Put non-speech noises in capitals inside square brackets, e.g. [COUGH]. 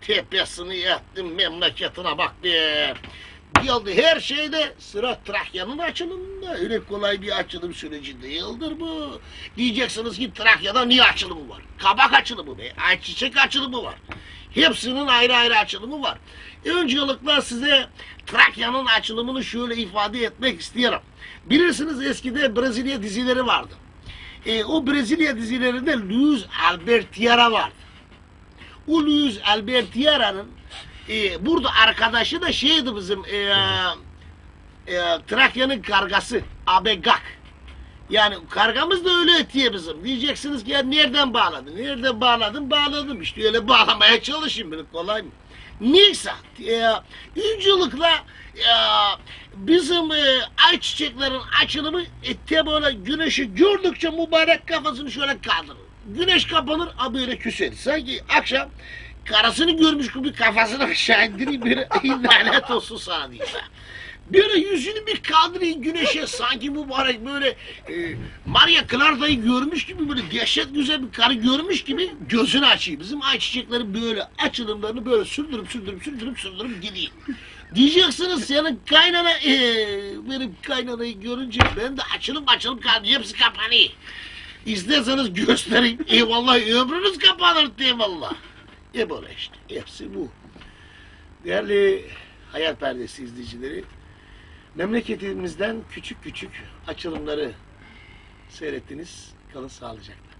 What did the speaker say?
tepesini ettim memleketine bak be. Geldi her şeyde sıra Trakya'nın açılımında. Öyle kolay bir açılım süreci değildir bu. Diyeceksiniz ki Trakya'da niye açılımı var? Kabak açılımı be, ayçiçek açılımı var. Hepsinin ayrı ayrı açılımı var. Öncelikle size Trakya'nın açılımını şöyle ifade etmek istiyorum. Bilirsiniz eskide Brezilya dizileri vardı. E, o Brezilya dizilerinde Luis Albertiera vardı. O Luis Albertiera'nın e, burada arkadaşı da şeydi bizim e, e, Trakya'nın kargası Abegak. Yani kargamız da öyle ötüyor bizim. Diyeceksiniz ki ya nereden bağladın? Nereden bağladın? Bağladım işte öyle bağlamaya çalışayım böyle kolay mı? Neyse e, öncelikle e, bizim e, ayçiçeklerin açılımı ette böyle güneşi gördükçe mübarek kafasını şöyle kaldırır. Güneş kapanır a böyle küser. Sanki akşam karısını görmüş gibi kafasını aşağı indireyim böyle [LAUGHS] "Ey lanet olsun sana diye. Böyle yüzünü bir kaldırayım güneşe sanki mübarek böyle e, Maria Clara'yı görmüş gibi böyle dehşet güzel bir karı görmüş gibi gözünü açayım. Bizim ayçiçeklerin böyle açılımlarını böyle sürdürüp sürdürüp sürdürüp sürdürüp gideyim. Diyeceksiniz senin kaynana e, benim kaynanayı görünce ben de açılıp açılıp kaldım hepsi kapanıyor. İsterseniz göstereyim. [LAUGHS] Eyvallah ömrünüz kapanır eyvallah. E böyle işte. Hepsi bu. Değerli Hayal Perdesi izleyicileri, memleketimizden küçük küçük açılımları seyrettiniz. Kalın sağlıcakla.